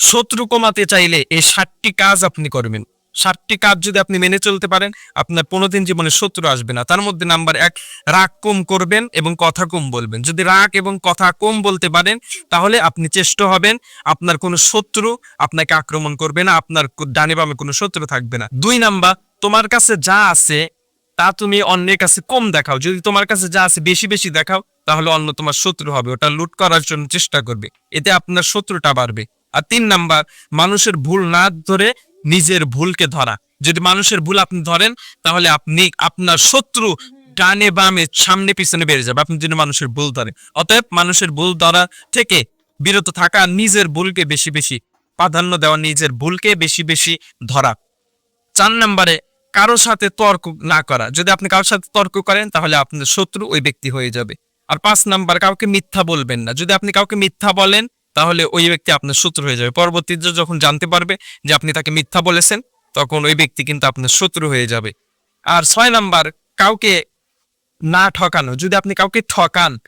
শত্রু কমাতে চাইলে এই ষাটটি কাজ আপনি করবেন। ষাটটি কাজ যদি আপনি মেনে চলতে পারেন, আপনার কোনোদিন জীবনে শত্রু আসবে না। তার মধ্যে নাম্বার এক, রাগ কম করবেন এবং কথা কম বলবেন। যদি রাগ এবং কথা কম বলতে পারেন, তাহলে আপনি চেষ্টা হবেন, আপনার কোনো শত্রু আপনাকে আক্রমণ করবে না, আপনার ডানে বামে কোনো শত্রু থাকবে না। দুই নাম্বার, তোমার কাছে যা আছে তা তুমি অন্যের কাছে কম দেখাও। যদি তোমার কাছে যা আছে বেশি বেশি দেখাও, তাহলে অন্য তোমার শত্রু হবে। ওটা লুট করার জন্য চেষ্টা করবে। এতে আপনার শত্রুটা বাড়বে। আর তিন নাম্বার, মানুষের ভুল না ধরে নিজের ভুলকে ধরা। যদি মানুষের ভুল আপনি ধরেন, তাহলে আপনি, আপনার শত্রু ডানে বামে সামনে পিছনে বেড়ে যাবে। আপনি যদি মানুষের ভুল ধরেন। অতএব মানুষের ভুল ধরা থেকে বিরত থাকা নিজের ভুলকে বেশি বেশি প্রাধান্য দেওয়া, নিজের ভুলকে বেশি বেশি ধরা। চার নম্বরে কারও সাথে তর্ক না করা। যদি আপনি কারোর সাথে তর্ক করেন, তাহলে আপনার শত্রু ওই ব্যক্তি হয়ে যাবে। আর পাঁচ নাম্বার, কাউকে মিথ্যা বলবেন না। যদি আপনি কাউকে মিথ্যা বলেন, তাহলে ওই ব্যক্তি আপনার শত্রু হয়ে যাবে। পরবর্তীতে যখন জানতে পারবে যে আপনি তাকে মিথ্যা বলেছেন, তখন ওই ব্যক্তি কিন্তু আপনার শত্রু হয়ে যাবে। আর ছয় নাম্বার, কাউকে না ঠকানো। যদি আপনি কাউকে ঠকান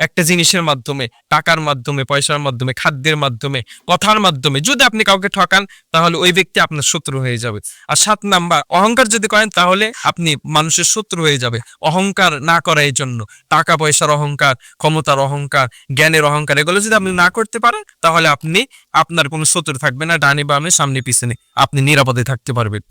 একটা জিনিসের মাধ্যমে, টাকার মাধ্যমে, পয়সার মাধ্যমে, খাদ্যের মাধ্যমে, কথার মাধ্যমে যদি আপনি কাউকে ঠকান, তাহলে ওই ব্যক্তি আপনার শত্রু হয়ে যাবে। আর সাত নাম্বার, অহংকার যদি করেন, তাহলে আপনি মানুষের শত্রু হয়ে যাবে। অহংকার না করা এই জন্য। টাকা, পয়সার অহংকার, ক্ষমতার অহংকার, জ্ঞানের অহংকার, এগুলো যদি আপনি না করতে পারেন, তাহলে আপনি, আপনার কোনো শত্রু থাকবে না, ডানে বামে, সামনে, পিছনে। আপনি নিরাপদে থাকতে পারবেন।